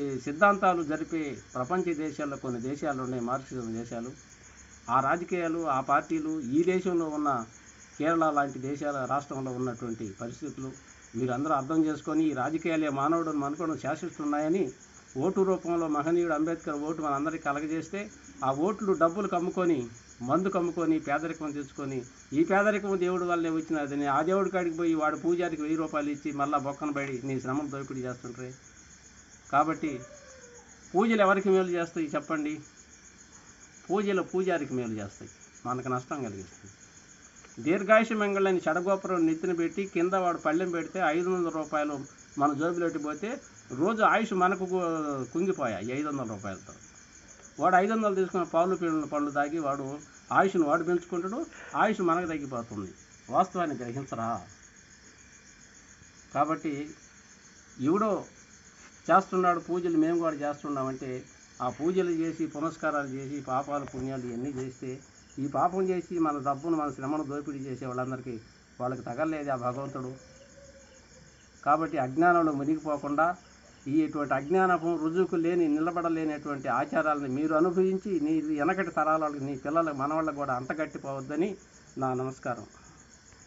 ఈ సిద్ధాంతాలు జరిపే ప్రపంచ దేశాల్లో కొన్ని దేశాలు ఉన్నాయి మార్క్సిజం దేశాలు. ఆ రాజకీయాలు ఆ పార్టీలు ఈ దేశంలో ఉన్న కేరళ లాంటి దేశాల రాష్ట్రంలో ఉన్నటువంటి పరిస్థితులు మీరందరూ అర్థం చేసుకొని ఈ రాజకీయాలే మానవుడు మనుకోవడం శాసిస్తున్నాయని ఓటు రూపంలో మహనీయుడు అంబేద్కర్ ఓటు మనందరికీ కలగజేస్తే ఆ ఓట్లు డబ్బులు కమ్ముకొని మందు కమ్ముకొని పేదరికం తెచ్చుకొని ఈ పేదరికం దేవుడి వల్లే వచ్చినది. ఆ దేవుడి కాడికి పోయి వాడు పూజారికి వెయ్యి రూపాయలు ఇచ్చి మళ్ళీ బొక్కన పడి నీ శ్రమను దోపిడీ చేస్తుంటారే కాబట్టి పూజలు ఎవరికి మేలు చేస్తాయి చెప్పండి? పూజలు పూజారికి మేలు చేస్తాయి. మనకు నష్టం కలిగిస్తుంది. దీర్ఘాయుష మంగళని చెడగోపురం నెత్తిన పెట్టి కింద వాడు పళ్ళెం పెడితే ఐదు వందల రూపాయలు మన జోబులోకి పోతే రోజు ఆయుష్ మనకు కుంగిపోయాయి ఐదు వందల రూపాయలతో. వాడు ఐదు వందలు తీసుకున్న పాలు పిల్లల పళ్ళు తాగి వాడు ఆయుష్ను వాడు పెంచుకుంటాడు ఆయుష్ మనకు తగ్గిపోతుంది. వాస్తవాన్ని గ్రహించరా? కాబట్టి ఎవడో చేస్తున్నాడు పూజలు మేము కూడా చేస్తున్నామంటే ఆ పూజలు చేసి పునస్కారాలు చేసి పాపాలు పుణ్యాలు ఇవన్నీ చేస్తే ఈ పాపం చేసి మన డబ్బును మన శ్రమను దోపిడీ చేసే వాళ్ళందరికీ వాళ్ళకి తగలలేదు ఆ భగవంతుడు. కాబట్టి అజ్ఞానంలో మునిగిపోకుండా ఈ ఇటువంటి అజ్ఞానపు రుజువుకు లేని నిలబడలేనటువంటి ఆచారాలను మీరు అనుభవించి నీ వెనకటి తరాల వాళ్ళకి నీ పిల్లలకు మనవాళ్ళకి కూడా అంటగట్టిపోవద్దని నా నమస్కారం.